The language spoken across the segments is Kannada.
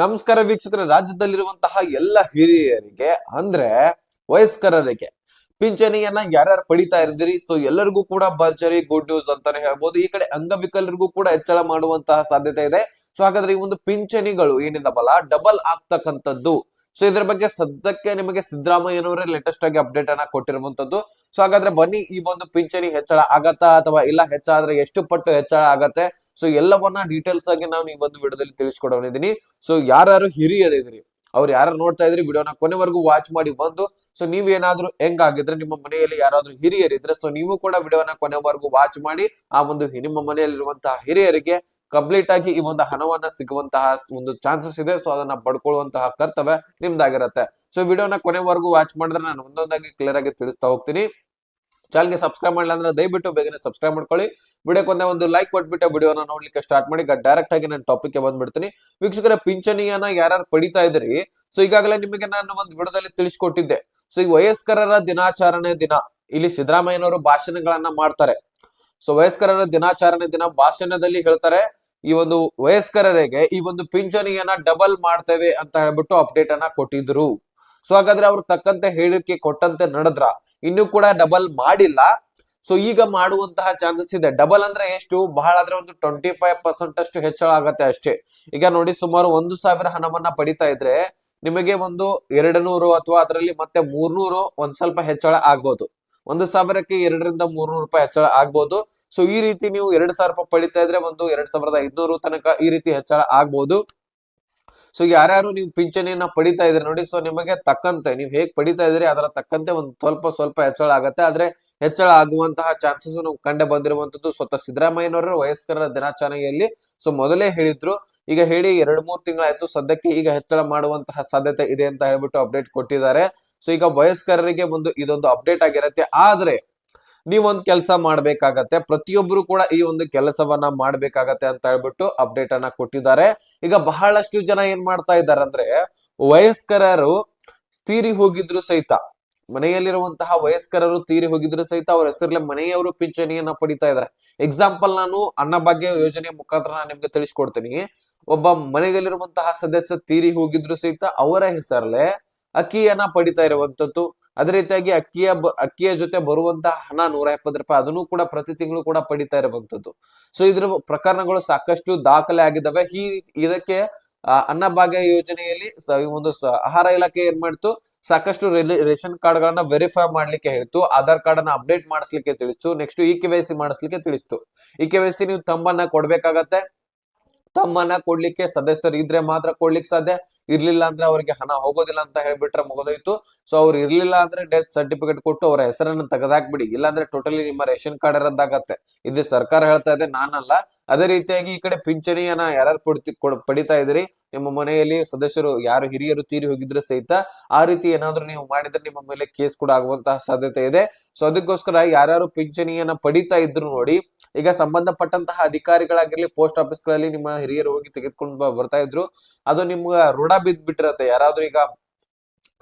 ನಮಸ್ಕಾರ ವೀಕ್ಷಕರ, ರಾಜ್ಯದಲ್ಲಿರುವಂತಹ ಎಲ್ಲ ಹಿರಿಯರಿಗೆ, ಅಂದ್ರೆ ವಯಸ್ಕರರಿಗೆ, ಪಿಂಚಣಿಯನ್ನ ಯಾರ್ಯಾರು ಪಡಿತಾ ಇರ್ತೀರಿ ಸೊ ಎಲ್ಲರಿಗೂ ಕೂಡ ಭರ್ಜರಿ ಗುಡ್ ನ್ಯೂಸ್ ಅಂತಾನೆ ಹೇಳ್ಬೋದು. ಈ ಕಡೆ ಅಂಗವಿಕಲರಿಗೂ ಕೂಡ ಹೆಚ್ಚಳ ಮಾಡುವಂತಹ ಸಾಧ್ಯತೆ ಇದೆ. ಸೊ ಹಾಗಾದ್ರೆ ಈ ಒಂದು ಪಿಂಚಣಿಗಳು ಏನಿದಾವಲ್ಲ ಡಬಲ್ ಆಗ್ತಕ್ಕಂಥದ್ದು. ಸೊ ಇದ್ರ ಬಗ್ಗೆ ಸದ್ಯಕ್ಕೆ ನಿಮಗೆ ಸಿದ್ದರಾಮಯ್ಯನವರೇ ಲೇಟೆಸ್ಟ್ ಆಗಿ ಅಪ್ಡೇಟ್ ಅನ್ನ ಕೊಟ್ಟಿರುವಂತದ್ದು. ಸೊ ಹಾಗಾದ್ರೆ ಬನ್ನಿ ಈ ಒಂದು ಪಿಂಚಣಿ ಹೆಚ್ಚಳ ಆಗತ್ತಾ ಅಥವಾ ಇಲ್ಲ ಹೆಚ್ಚಾದ್ರೆ ಎಷ್ಟು ಪಟ್ಟು ಹೆಚ್ಚಳ ಆಗತ್ತೆ? ಸೊ ಎಲ್ಲವನ್ನ ಡೀಟೇಲ್ಸ್ ಆಗಿ ನಾನು ಈ ಒಂದು ವಿಡಿಯೋದಲ್ಲಿ ತಿಳಿಸ್ಕೊಡೋನಿದ್ದೀನಿ ಸೊ ಯಾರು ಹಿರಿಯರಿದ್ರಿ ಅವ್ರು ಯಾರು ನೋಡ್ತಾ ಇದ್ರಿ ವಿಡಿಯೋನ ಕೊನೆವರೆಗೂ ವಾಚ್ ಮಾಡಿ ಬಂದು ಸೊ ನೀವೇನಾದ್ರೂ ಹೆಂಗಾಗಿದ್ರೆ ನಿಮ್ಮ ಮನೆಯಲ್ಲಿ ಯಾರಾದ್ರೂ ಹಿರಿಯರಿದ್ರೆ ಸೊ ನೀವು ಕೂಡ ವಿಡಿಯೋನ ಕೊನೆವರೆಗೂ ವಾಚ್ ಮಾಡಿ, ಆ ಒಂದು ನಿಮ್ಮ ಮನೆಯಲ್ಲಿರುವಂತಹ ಹಿರಿಯರಿಗೆ ಕಂಪ್ಲೀಟ್ ಆಗಿ ಈ ಒಂದು ಹಣವನ್ನ ಸಿಗುವಂತಹ ಒಂದು ಚಾನ್ಸಸ್ ಇದೆ ಸೊ ಅದನ್ನ ಪಡ್ಕೊಳ್ಳುವಂತಹ ಕರ್ತವ್ಯ ನಿಮ್ದಾಗಿರತ್ತೆ. ಸೊ ವಿಡಿಯೋನ ಕೊನೆವರೆಗೂ ವಾಚ್ ಮಾಡಿದ್ರೆ ನಾನು ಒಂದೊಂದಾಗಿ ಕ್ಲಿಯರ್ ಆಗಿ ತಿಳಿಸ್ತಾ ಹೋಗ್ತೀನಿ. ಚಾನಲ್ಗೆ ಸಬ್ಸ್ಕ್ರೈಬ್ ಮಾಡಿಲ್ಲ ಅಂದ್ರೆ ದಯವಿಟ್ಟು ಬೇಗನೆ ಸಬ್ಸ್ಕ್ರೈಬ್ ಮಾಡ್ಕೊಳ್ಳಿ. ವಿಡಿಯೋಕ್ಕೆ ಒಂದೇ ಲೈಕ್ ಕೊಟ್ಬಿಟ್ಟು ವಿಡಿಯೋನ ನೋಡ್ಲಿಕ್ಕೆ ಸ್ಟಾರ್ಟ್ ಮಾಡಿ ಡೈರೆಕ್ಟ್ ಆಗಿ ನಾನು ಟಾಪಿಕ್ ಬಂದ್ಬಿಡ್ತೀನಿ. ವೀಕ್ಷಕರ, ಪಿಂಚಣಿಯನ್ನ ಯಾರ್ಯಾರು ಪಡಿತಾ ಇದ್ರಿ ಸೊ ಈಗಾಗಲೇ ನಿಮಗೆ ನಾನು ಒಂದು ವಿಡಿಯೋದಲ್ಲಿ ತಿಳಿಸ್ಕೊಟ್ಟಿದ್ದೆ. ಸೊ ಈ ವಯಸ್ಕರರ ದಿನಾಚರಣೆ ದಿನ, ಇಲ್ಲಿ ಸಿದ್ದರಾಮಯ್ಯನವರು ಭಾಷಣಗಳನ್ನ ಮಾಡ್ತಾರೆ. ಸೊ ವಯಸ್ಕರರ ದಿನಾಚರಣೆ ದಿನ ಭಾಷಣದಲ್ಲಿ ಹೇಳ್ತಾರೆ, ಈ ಒಂದು ವಯಸ್ಕರರಿಗೆ ಈ ಒಂದು ಪಿಂಚಣಿಯನ್ನ ಡಬಲ್ ಮಾಡ್ತೇವೆ ಅಂತ ಹೇಳ್ಬಿಟ್ಟು ಅಪ್ಡೇಟ್ ಅನ್ನ ಕೊಟ್ಟಿದ್ರು. ಸೊ ಹಾಗಾದ್ರೆ ಅವ್ರು ತಕ್ಕಂತೆ ಹೇಳಿಕೆ ಕೊಟ್ಟಂತೆ ನಡೆದ್ರ, ಇನ್ನೂ ಕೂಡ ಡಬಲ್ ಮಾಡಿಲ್ಲ. ಸೊ ಈಗ ಮಾಡುವಂತಹ ಚಾನ್ಸಸ್ ಇದೆ. ಡಬಲ್ ಅಂದ್ರೆ ಎಷ್ಟು? ಬಹಳ ಆದ್ರೆ ಒಂದು ಟ್ವೆಂಟಿ ಫೈವ್ ಪರ್ಸೆಂಟ್ ಅಷ್ಟು ಹೆಚ್ಚಳ ಆಗತ್ತೆ ಅಷ್ಟೇ. ಈಗ ನೋಡಿ, ಸುಮಾರು ಒಂದು ಸಾವಿರ ಹಣವನ್ನ ಪಡಿತಾ ಇದ್ರೆ ನಿಮಗೆ ಒಂದು ಎರಡು ನೂರು ಅಥವಾ ಅದರಲ್ಲಿ ಮತ್ತೆ ಮೂರ್ನೂರು ಒಂದ್ ಸ್ವಲ್ಪ ಹೆಚ್ಚಳ ಆಗ್ಬೋದು. ಒಂದು ಸಾವಿರಕ್ಕೆ ಎರಡರಿಂದ ಮೂರ್ನೂರು ರೂಪಾಯಿ ಹೆಚ್ಚಳ ಆಗ್ಬೋದು. ಸೊ ಈ ರೀತಿ ನೀವು ಎರಡ್ ಸಾವಿರ ರೂಪಾಯಿ ಪಡಿತಾ ಇದ್ರೆ ಒಂದು ಎರಡ್ ಸಾವಿರದ ಐದ್ನೂರು ತನಕ ಈ ರೀತಿ ಹೆಚ್ಚಳ ಆಗ್ಬೋದು. ಸೊ ಯಾರ್ಯಾರು ನೀವು ಪಿಂಚಣಿಯನ್ನ ಪಡಿತಾ ಇದ್ರೆ ನೋಡಿ ಸೊ ನಿಮಗೆ ತಕ್ಕಂತೆ, ನೀವು ಹೇಗ್ ಪಡಿತಾ ಇದ್ರಿ ಅದರ ತಕ್ಕಂತೆ ಒಂದು ಸ್ವಲ್ಪ ಸ್ವಲ್ಪ ಹೆಚ್ಚಳ ಆಗತ್ತೆ. ಆದ್ರೆ ಹೆಚ್ಚಳ ಆಗುವಂತಹ ಚಾನ್ಸಸ್ ನಾವು ಕಂಡು ಬಂದಿರುವಂತದ್ದು ಸ್ವತಃ ಸಿದ್ದರಾಮಯ್ಯನವರ, ವಯಸ್ಕರ ದಿನಾಚರಣೆಯಲ್ಲಿ. ಸೊ ಮೊದಲೇ ಹೇಳಿದ್ರು. ಈಗ ಹೇಳಿ ಎರಡ್ ಮೂರ್ ತಿಂಗಳಾಯ್ತು, ಸದ್ಯಕ್ಕೆ ಈಗ ಹೆಚ್ಚಳ ಮಾಡುವಂತಹ ಸಾಧ್ಯತೆ ಇದೆ ಅಂತ ಹೇಳ್ಬಿಟ್ಟು ಅಪ್ಡೇಟ್ ಕೊಟ್ಟಿದ್ದಾರೆ. ಸೊ ಈಗ ವಯಸ್ಕರರಿಗೆ ಒಂದು ಇದೊಂದು ಅಪ್ಡೇಟ್ ಆಗಿರತ್ತೆ. ಆದ್ರೆ ನೀವೊಂದ್ ಕೆಲಸ ಮಾಡಬೇಕಾಗತ್ತೆ ಪ್ರತಿಯೊಬ್ಬರು ಕೂಡ ಈ ಒಂದು ಕೆಲಸವನ್ನ ಮಾಡ್ಬೇಕಾಗತ್ತೆ ಅಂತ ಹೇಳ್ಬಿಟ್ಟು ಅಪ್ಡೇಟ್ ಅನ್ನ ಕೊಟ್ಟಿದ್ದಾರೆ. ಈಗ ಬಹಳಷ್ಟು ಜನ ಏನ್ ಮಾಡ್ತಾ ಇದ್ದಾರೆ ಅಂದ್ರೆ, ವಯಸ್ಕರರು ತೀರಿ ಹೋಗಿದ್ರು ಸಹಿತ, ಮನೆಯಲ್ಲಿರುವಂತಹ ವಯಸ್ಕರರು ತೀರಿ ಹೋಗಿದ್ರು ಸಹಿತ ಅವ್ರ ಹೆಸರಲ್ಲೇ ಮನೆಯವರು ಪಿಂಚಣಿಯನ್ನ ಪಡಿತಾ ಇದಾರೆ ಎಕ್ಸಾಂಪಲ್ ನಾನು ಅನ್ನಭಾಗ್ಯ ಯೋಜನೆ ಮುಖಾಂತರ ನಾನು ನಿಮ್ಗೆ ತಿಳಿಸ್ಕೊಡ್ತೀನಿ. ಒಬ್ಬ ಮನೆಯಲ್ಲಿರುವಂತಹ ಸದಸ್ಯ ತೀರಿ ಹೋಗಿದ್ರು ಸಹಿತ ಅವರ ಹೆಸರಲ್ಲೇ ಅಕ್ಕಿಯನ್ನ ಪಡಿತಾ ಇರುವಂತದ್ದು ಅದೇ ರೀತಿಯಾಗಿ ಅಕ್ಕಿಯ ಅಕ್ಕಿಯ ಜೊತೆ ಬರುವಂತಹ ಹಣ ನೂರ ಎಪ್ಪತ್ತು ರೂಪಾಯಿ ಅದನ್ನು ಕೂಡ ಪ್ರತಿ ತಿಂಗಳು ಕೂಡ ಪಡಿತಾ ಇರುವಂತದ್ದು ಸೊ ಇದ್ರ ಪ್ರಕರಣಗಳು ಸಾಕಷ್ಟು ದಾಖಲೆ ಆಗಿದ್ದಾವೆ. ಈ ಇದಕ್ಕೆ ಅನ್ನಭಾಗ್ಯ ಯೋಜನೆಯಲ್ಲಿ ಒಂದು ಆಹಾರ ಇಲಾಖೆ ಏನ್ ಮಾಡ್ತು? ಸಾಕಷ್ಟು ರೇಷನ್ ಕಾರ್ಡ್ ಗಳನ್ನ ವೆರಿಫೈ ಮಾಡ್ಲಿಕ್ಕೆ ಹೇಳ್ತು. ಆಧಾರ್ ಕಾರ್ಡ್ ಅನ್ನ ಅಪ್ಡೇಟ್ ಮಾಡಿಸ್ಲಿಕ್ಕೆ ತಿಳಿಸ್ತು. Next E K Y C ಮಾಡಿಸ್ಲಿಕ್ಕೆ ತಿಳಿಸ್ತು. ಇ ಕೆ ವೈ ಸಿ ನೀವು ತಮ್ಮನ್ನ ಕೊಡ್ಬೇಕಾಗತ್ತೆ. ತಮ್ಮನ್ನ ಕೊಡ್ಲಿಕ್ಕೆ ಸದಸ್ಯರು ಇದ್ರೆ ಮಾತ್ರ ಕೊಡ್ಲಿಕ್ಕೆ ಸಾಧ್ಯ. ಇರ್ಲಿಲ್ಲ ಅಂದ್ರೆ ಅವರಿಗೆ ಹಣ ಹೋಗೋದಿಲ್ಲ ಅಂತ ಹೇಳ್ಬಿಟ್ರೆ ಮುಗಿದೋಯ್ತು. ಸೊ ಅವ್ರು ಇರ್ಲಿಲ್ಲ ಅಂದ್ರೆ ಡೆತ್ ಸರ್ಟಿಫಿಕೇಟ್ ಕೊಟ್ಟು ಅವರ ಹೆಸರನ್ನ ತೆಗೆದಾಕ್ಬಿಡಿ. ಇಲ್ಲಾಂದ್ರೆ ಟೋಟಲಿ ನಿಮ್ಮ ರೇಷನ್ ಕಾರ್ಡ್ ರದ್ದಾಗತ್ತೆ. ಇದು ಸರ್ಕಾರ ಹೇಳ್ತಾ ಇದೆ, ನಾನಲ್ಲ. ಅದೇ ರೀತಿಯಾಗಿ ಈ ಕಡೆ ಪಿಂಚಣಿಯನ್ನ ಯಾರು ಪಡ್ತಿ ಪಡಿತಾ ಇದ್ರಿ ನಿಮ್ಮ ಮನೆಯಲ್ಲಿ ಸದಸ್ಯರು ಯಾರು ಹಿರಿಯರು ತೀರಿ ಹೋಗಿದ್ರೆ ಸಹಿತ ಆ ರೀತಿ ಏನಾದ್ರು ನೀವು ಮಾಡಿದ್ರೆ ನಿಮ್ಮ ಮೇಲೆ ಕೇಸ್ ಕೂಡ ಆಗುವಂತಹ ಸಾಧ್ಯತೆ ಇದೆ. ಸೊ ಅದಕ್ಕೋಸ್ಕರ ಯಾರ್ಯಾರು ಪಿಂಚಣಿಯನ್ನ ಪಡಿತಾ ಇದ್ರು ನೋಡಿ ಈಗ ಸಂಬಂಧಪಟ್ಟಂತಹ ಅಧಿಕಾರಿಗಳಾಗಿರ್ಲಿ ಪೋಸ್ಟ್ ಆಫೀಸ್ಗಳಲ್ಲಿ ನಿಮ್ಮ ಹಿರಿಯರು ಹೋಗಿ ತೆಗೆದುಕೊಂಡು ಬರ್ತಾ ಇದ್ರು, ಅದು ನಿಮ್ಗೆ ರೂಢ ಬಿದ್ದ್ ಬಿಟ್ಟಿರತ್ತೆ ಯಾರಾದ್ರೂ ಈಗ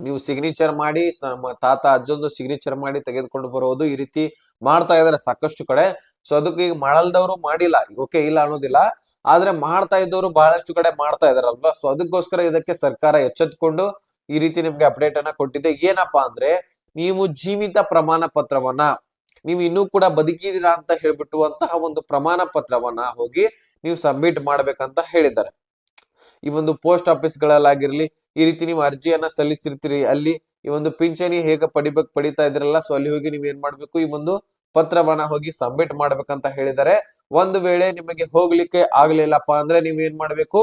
ನೀವು ಸಿಗ್ನೇಚರ್ ಮಾಡಿ ನಮ್ಮ ತಾತ, ಅಜ್ಜೊಂದು ಸಿಗ್ನೇಚರ್ ಮಾಡಿ ತೆಗೆದುಕೊಂಡು ಬರೋದು ಈ ರೀತಿ ಮಾಡ್ತಾ ಇದಾರೆ ಸಾಕಷ್ಟು ಕಡೆ. ಸೊ ಅದಕ್ಕೆ ಈಗ ಮಾಡಲ್ದವ್ರು ಮಾಡಿಲ್ಲ. ಓಕೆ, ಇಲ್ಲ ಅನ್ನೋದಿಲ್ಲ. ಆದ್ರೆ ಮಾಡ್ತಾ ಇದ್ದವರು ಬಹಳಷ್ಟು ಕಡೆ ಮಾಡ್ತಾ ಇದಾರಲ್ವಾ? ಸೊ ಅದಕ್ಕೋಸ್ಕರ ಇದಕ್ಕೆ ಸರ್ಕಾರ ಎಚ್ಚೆತ್ಕೊಂಡು ಈ ರೀತಿ ನಿಮ್ಗೆ ಅಪ್ಡೇಟ್ ಅನ್ನ ಕೊಟ್ಟಿದೆ. ಏನಪ್ಪಾ ಅಂದ್ರೆ, ನೀವು ಜೀವಿತ ಪ್ರಮಾಣ ಪತ್ರವನ್ನ ನೀವು ಇನ್ನೂ ಕೂಡ ಬದುಕಿದೀರಾ ಅಂತ ಹೇಳ್ಬಿಟ್ಟು ಅಂತಹ ಒಂದು ಪ್ರಮಾಣ ಪತ್ರವನ್ನ ಹೋಗಿ ನೀವು ಸಬ್ಮಿಟ್ ಮಾಡ್ಬೇಕಂತ ಹೇಳಿದ್ದಾರೆ. ಈ ಒಂದು ಪೋಸ್ಟ್ ಆಫೀಸ್ಗಳಲ್ಲಾಗಿರ್ಲಿ ಈ ರೀತಿ ನೀವು ಅರ್ಜಿಯನ್ನ ಸಲ್ಲಿಸಿರ್ತೀರಿ, ಅಲ್ಲಿ ಈ ಒಂದು ಪಿಂಚಣಿ ಹೇಗೆ ಪಡಿಬೇಕು ಪಡಿತಾ ಇದ್ರಲ್ಲ ಸೊ ಅಲ್ಲಿ ಹೋಗಿ ನೀವು ಏನ್ ಮಾಡ್ಬೇಕು? ಈ ಒಂದು ಪತ್ರವನ್ನ ಹೋಗಿ ಸಬ್ಮಿಟ್ ಮಾಡ್ಬೇಕಂತ ಹೇಳಿದ್ದಾರೆ. ಒಂದು ವೇಳೆ ನಿಮಗೆ ಹೋಗ್ಲಿಕ್ಕೆ ಆಗ್ಲಿಲ್ಲಪ್ಪ ಅಂದ್ರೆ ನೀವ್ ಏನ್ ಮಾಡ್ಬೇಕು?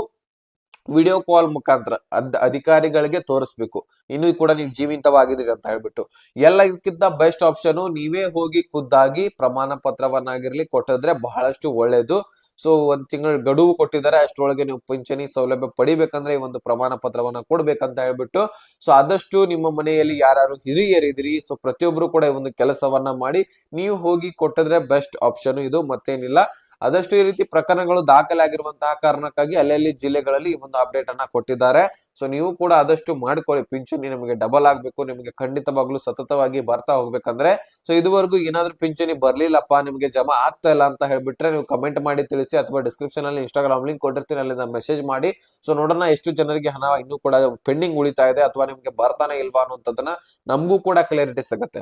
ವಿಡಿಯೋ ಕಾಲ್ ಮುಖಾಂತರ ಅದ್ ಅಧಿಕಾರಿಗಳಿಗೆ ತೋರಿಸ್ಬೇಕು. ಇನ್ನೂ ಕೂಡ ನೀವು ಜೀವಿತವಾಗಿದ್ದೀರಿ ಅಂತ ಹೇಳ್ಬಿಟ್ಟು. ಎಲ್ಲಕ್ಕಿಂತ ಬೆಸ್ಟ್ ಆಪ್ಷನ್ ನೀವೇ ಹೋಗಿ ಖುದ್ದಾಗಿ ಪ್ರಮಾಣ ಪತ್ರವನ್ನಾಗಿರ್ಲಿ ಕೊಟ್ಟಿದ್ರೆ ಬಹಳಷ್ಟು ಒಳ್ಳೇದು. ಸೊ, ಒಂದ್ ತಿಂಗಳ ಗಡುವು ಕೊಟ್ಟಿದ್ದಾರೆ, ಅಷ್ಟರೊಳಗೆ ನೀವು ಪಿಂಚಣಿ ಸೌಲಭ್ಯ ಪಡಿಬೇಕಂದ್ರೆ ಈ ಒಂದು ಪ್ರಮಾಣ ಪತ್ರವನ್ನ ಕೊಡ್ಬೇಕಂತ ಹೇಳ್ಬಿಟ್ಟು. ಸೊ, ಆದಷ್ಟು ನಿಮ್ಮ ಮನೆಯಲ್ಲಿ ಯಾರು ಹಿರಿಯರಿದ್ರಿ ಸೊ, ಪ್ರತಿಯೊಬ್ರು ಕೂಡ ಈ ಒಂದು ಕೆಲಸವನ್ನ ಮಾಡಿ, ನೀವು ಹೋಗಿ ಕೊಟ್ಟಿದ್ರೆ ಬೆಸ್ಟ್ ಆಪ್ಷನ್ ಇದು ಮತ್ತೇನಿಲ್ಲ. ಆದಷ್ಟು ಈ ರೀತಿ ಪ್ರಕರಣಗಳು ದಾಖಲೆ ಆಗಿರುವಂತಹ ಕಾರಣಕ್ಕಾಗಿ ಅಲ್ಲಲ್ಲಿ ಜಿಲ್ಲೆಗಳಲ್ಲಿ ಈ ಒಂದು ಅಪ್ಡೇಟ್ ಅನ್ನ ಕೊಟ್ಟಿದ್ದಾರೆ. ಸೊ ನೀವು ಕೂಡ ಆದಷ್ಟು ಮಾಡ್ಕೊಳ್ಳಿ. ಪಿಂಚಣಿ ನಿಮಗೆ ಡಬಲ್ ಆಗ್ಬೇಕು. ನಿಮಗೆ ಖಂಡಿತವಾಗ್ಲೂ ಸತತವಾಗಿ ಬರ್ತಾ ಹೋಗ್ಬೇಕಂದ್ರೆ. ಸೊ ಇದುವರೆಗೂ ಏನಾದ್ರೂ ಪಿಂಚಣಿ ಬರ್ಲಿಲ್ಲಪ್ಪ, ನಿಮಗೆ ಜಮಾ ಆಗ್ತಾ ಇಲ್ಲ ಅಂತ ಹೇಳ್ಬಿಟ್ರೆ ನೀವು ಕಮೆಂಟ್ ಮಾಡಿ ತಿಳಿಸಿ ಅಥವಾ ಡಿಸ್ಕ್ರಿಪ್ಷನ್ ಅಲ್ಲಿ ಇನ್ಸ್ಟಾಗ್ರಾಮ್ ಲಿಂಕ್ ಕೊಟ್ಟಿರ್ತೀನಿ. ಅಲ್ಲಿಂದ ಮೆಸೇಜ್ ಮಾಡಿ. ಸೊ ನೋಡೋಣ ಎಷ್ಟು ಜನರಿಗೆ ಹಣ ಇನ್ನೂ ಕೂಡ ಪೆಂಡಿಂಗ್ ಉಳಿತಾ ಇದೆ ಅಥವಾ ನಿಮ್ಗೆ ಬರ್ತಾನೆ ಇಲ್ವಾ ಅನ್ನೋಂಥದ್ದನ್ನ ನಮಗೂ ಕೂಡ ಕ್ಲಾರಿಟಿ ಸಿಗುತ್ತೆ.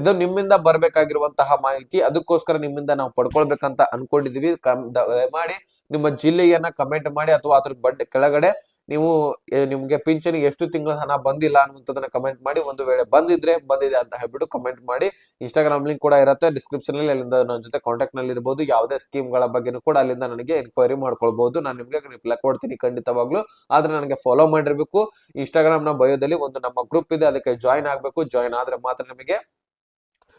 ಇದು ನಿಮ್ಮಿಂದ ಬರ್ಬೇಕಾಗಿರುವಂತಹ ಮಾಹಿತಿ. ಅದಕ್ಕೋಸ್ಕರ ನಿಮ್ಮಿಂದ ನಾವು ಪಡ್ಕೊಳ್ಬೇಕಂತ ಅನ್ಕೊಂಡಿದೀವಿ. ಕಮ್- ಮಾಡಿ ನಿಮ್ಮ ಜಿಲ್ಲೆಯನ್ನ ಕಮೆಂಟ್ ಮಾಡಿ ಅಥವಾ ಅದ್ರ ಬಡ್, ಕೆಳಗಡೆ ನೀವು ನಿಮ್ಗೆ ಪಿಂಚಣಿ ಎಷ್ಟು ತಿಂಗಳ ಹಣ ಬಂದಿಲ್ಲ ಅನ್ನುವಂಥದ್ದನ್ನ ಕಮೆಂಟ್ ಮಾಡಿ ಒಂದು ವೇಳೆ ಬಂದಿದ್ರೆ ಬಂದಿದೆ ಅಂತ ಹೇಳ್ಬಿಟ್ಟು ಕಮೆಂಟ್ ಮಾಡಿ. ಇನ್ಸ್ಟಾಗ್ರಾಮ್ ಲಿಂಕ್ ಕೂಡ ಇರುತ್ತೆ. ಡಿಸ್ಕ್ರಿಪ್ಷನ್ ಅಲ್ಲಿ ಅಲ್ಲಿಂದ ನನ್ನ ಜೊತೆ ಕಾಂಟ್ಯಾಕ್ಟ್ನಲ್ಲಿ ಇರಬಹುದು ಯಾವುದೇ ಸ್ಕೀಮ್ಗಳ ಬಗ್ಗೆನೂ ಕೂಡ ಅಲ್ಲಿಂದ ನನಗೆ ಎನ್ಕ್ವೈರಿ ಮಾಡ್ಕೊಳ್ಬಹುದು ನಾನು ನಿಮ್ಗೆ ರಿಪ್ಲೈ ಕೊಡ್ತೀನಿ ಖಂಡಿತವಾಗ್ಲೂ. ಆದ್ರೆ ನನಗೆ ಫಾಲೋ ಮಾಡಿರ್ಬೇಕು. ಇನ್ಸ್ಟಾಗ್ರಾಮ್ನ ಬಯೋದಲ್ಲಿ ಒಂದು ನಮ್ಮ ಗ್ರೂಪ್ ಇದೆ. ಅದಕ್ಕೆ ಜಾಯಿನ್ ಆಗ್ಬೇಕು. ಜಾಯಿನ್ ಆದ್ರೆ ಮಾತ್ರ ನಿಮಗೆ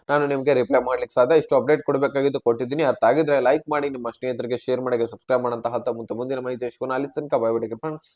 ನಾನು ನಿಮಗೆ ರಿಪ್ಲೈ ಮಾಡ್ಲಿಕ್ಕೆ ಸಾಧ್ಯ. ಇಷ್ಟು ಅಪ್ಡೇಟ್ ಕೊಡಬೇಕಾಗಿದ್ದು ಕೊಟ್ಟಿದ್ದೀನಿ. ಅರ್ಥ ಆಗಿದ್ರೆ ಲೈಕ್ ಮಾಡಿ, ನಿಮ್ಮ ಸ್ನೇಹಿತರಿಗೆ ಶೇರ್ ಮಾಡಿ ಸಬ್ಸ್ಕ್ರೈಬ್ ಮಾಡಂತ ಹತ್ತ ಮುಂದೆ ಮುಂದಿನ ಮಾಹಿತಿ ಎಷ್ಟು ತನಕ ಬಾಯ್ ಫ್ರೆಂಡ್ಸ್